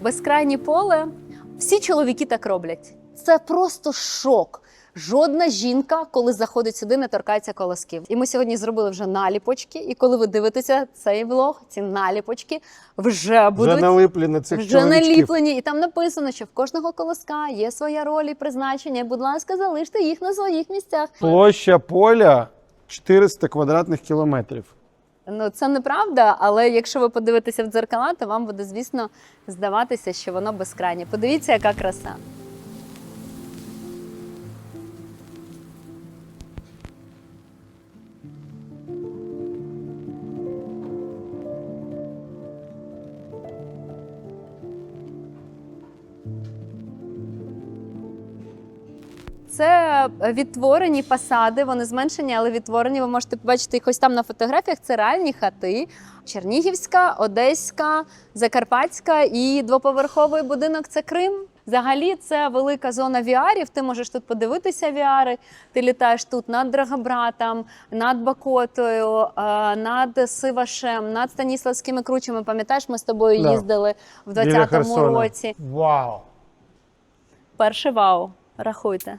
Безкрайнє поле. Всі чоловіки так роблять. Це просто шок. Жодна жінка, коли заходить сюди, не торкається колосків. І ми сьогодні зробили вже наліпочки. І коли ви дивитеся цей влог, ці наліпочки вже будуть Вже налиплі на цих вже чоловічків. наліплені, і там написано, що в кожного колоска є своя роль і призначення. Будь ласка, залиште їх на своїх місцях. Площа поля 400 квадратних кілометрів. Ну це неправда, але якщо ви подивитеся в дзеркала, то вам буде, звісно, здаватися, що воно безкрайнє. Подивіться, яка краса. Це відтворені фасади, вони зменшені, але відтворені. Ви можете побачити їх ось там на фотографіях. Це реальні хати. Чернігівська, Одеська, Закарпатська і двоповерховий будинок це Крим. Взагалі, це велика зона віарів. Ти можеш тут подивитися віари. Ти літаєш тут над Драгобратом, над Бакотою, е, над Сивашем, над Станіславськими кручами. Пам'ятаєш, ми з тобою Да. їздили в 20-му році. Вау! Перше вау. Рахуйте.